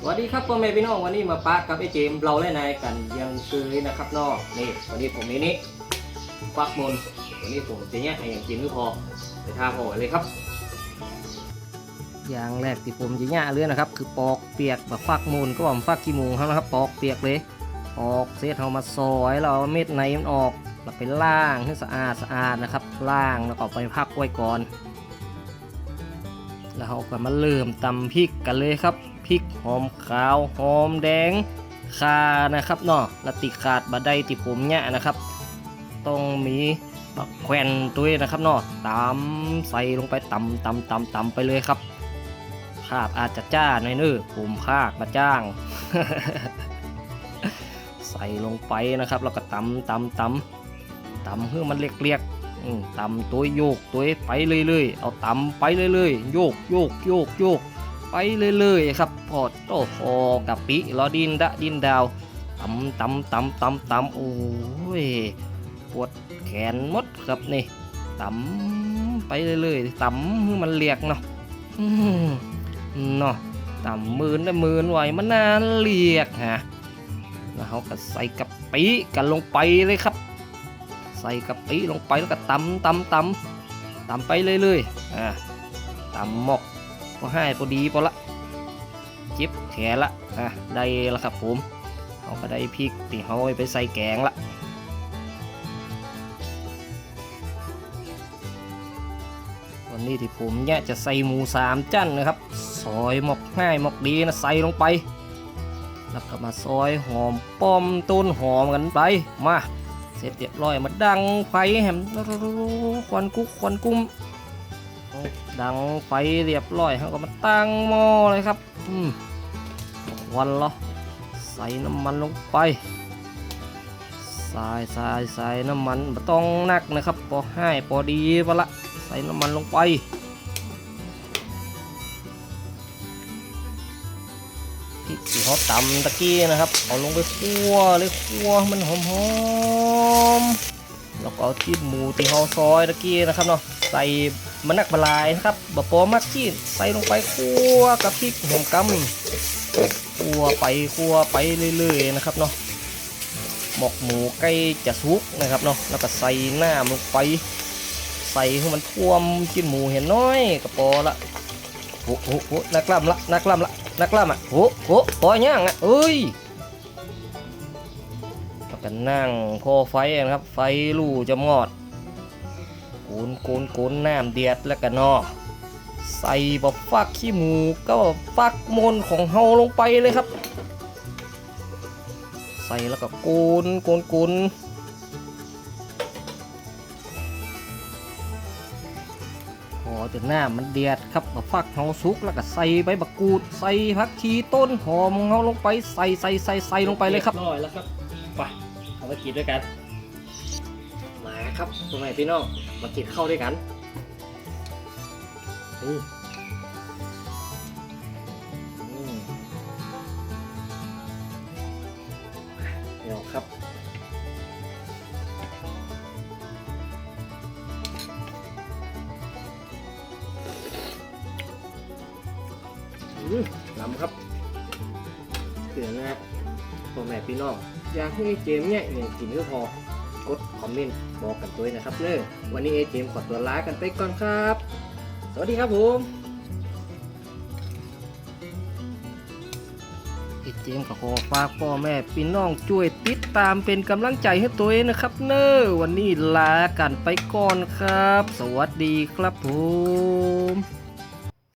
สวัสดีครับพ่อแม่พี่น้องวันนี้มาปะกับไอ้เจมเราและนายกันยังเคยนะครับนอกนี่วันนี้ผมมีนี่ฟักมนวันนี้ผมจะเนี่ยให้ย่างกินไม่พอไปทาพอเลยครับ อย่างแรกที่ผมจะเนี่ยเลยนะครับ คือปอกเปียกแบบฟักมูลก็ผมฟักขี้มูครับนะครับ ปอกเปียกเลยปอกเศษเอามาซอยแล้วเอาเม็ดในมันออกแล้วไปล้างให้สะอาดสะอาดนะครับล้างแล้วก็ไปพักไว้ก่อน แล้วเราก็มาเริ่มตำพริกกันเลยครับ พริกหอมขาวหอมแดงคานะครับเนาะและติขาดบะไดติผมเนี่ยนะครับ ต้องมีบักแควนตัวนี้นะครับเนาะตำใส่ลงไปตำตำตำตำไปเลยครับภาพอาจจะจ้าหน่อยเน้อผมภาคมาจ้าง ใส่ลงไปนะครับแล้วก็ตำตำตำตำเพื่อมันเรียกๆตำตัวโยกตัวไปเรื่อยๆเอาตำไปเรื่อยๆโยกโยกโยกโยก ไปเรื่อยๆครับพอดโอ้โหกะปิลอดินดะดินดาวตำตำตำตำตำโอ้ยปวดแขนมดครับนี่ตำไปเรื่อยๆตำให้มันเรียกเนาะเนาะตำมืนได้มืนไหวมันนานเรียกฮะแล้วเขาก็ใส่กะปิกันลงไปเลยครับ ใส่กะปิลงไปแล้วก็ตำตำตำตำไปเรื่อยๆอ่าตำหมก พอให้พอดีพอละจิบแขนละอะได้ล้วครับผมเขาก็ได้พริกที่เขาเอาไปใส่แกงละวันนี้ที่ผมเนี่ยจะใส่หมูสามจันนะครับ ซอยหมกง่ายหมกดีนะใส่ลงไป แล้วก็มาซอยหอมป้อมต้นหอมกันไปมาเสร็จเรียบร้อยมาดังไฟแหมควันกุ๊กควันกุ้ม ดังไฟเรียบร้อยเขาก็มาตั้งหม้อเลยครับอืมควันเหรอใส่น้ำมันลงไปใส่ใส่ใส่น้ำมันไม่ต้องหนักนะครับพอให้พอดีพอละใส่น้ำมันลงไปพริกที่เขาตำตะกี้นะครับเอาลงไปคั่วเลยคั่วมันหอมๆ เอาที่หมูที่เขาซอยตะกี้นะครับเนาะใส่มันนักบลายนะครับบะปอมักชีใส่ลงไปคั่วกับพริกหอมกำคั่วไปคั่วไปเรื่อยๆนะครับเนาะหมกหมูใกล้จะสุกนะครับเนาะแล้วก็ใส่น้ำลงไป ใส่ให้มันท่วมกินหมูเห็นน้อยก็พอละโอ้โหหนักล่ำละนักล่ำละนักล่ำอะโอ้โหพอย่างอะเอ้ย ก็นั่งโคไฟนะครับ ไฟลู่จะมอดกูนกูนกูนน้ำเดือดแล้วก็นนอใส่บะฟักขี้หมูก็ฟักมนของเฮาลงไปเลยครับ ใส่แล้วก็กูนกูนกูนพอจนหน้ามันเดือดครับมาฟักเฮาสุกแล้วก็ใส่ใบบักกูด ใส่ผักชีต้นหอมเฮาลงไปใส่ใส่ใส่ใส่ลงไปเลยครับร้อยแล้วครับไป เอากินด้วยกัน มาครับพ่อแม่พี่น้อง มากินข้าวด้วยกันนี่อืมเดี๋ยวครับอืมล้ำครับเสือนะพ่อแม่พี่น้อง อยากให้เจมส์เนี่ยอย่างกินก็พอกดคอมเมนต์บอกกันด้วยนะครับเนอะวันนี้เอเจมส์ขอตัวลากันไปก่อนครับ สวัสดีครับผมเอเจมส์ก็ขอฝากพ่อแม่พี่น้องช่วยติดตามเป็นกำลังใจให้ตัวเองนะครับ เนอะวันนี้ลากันไปก่อนครับ สวัสดีครับผม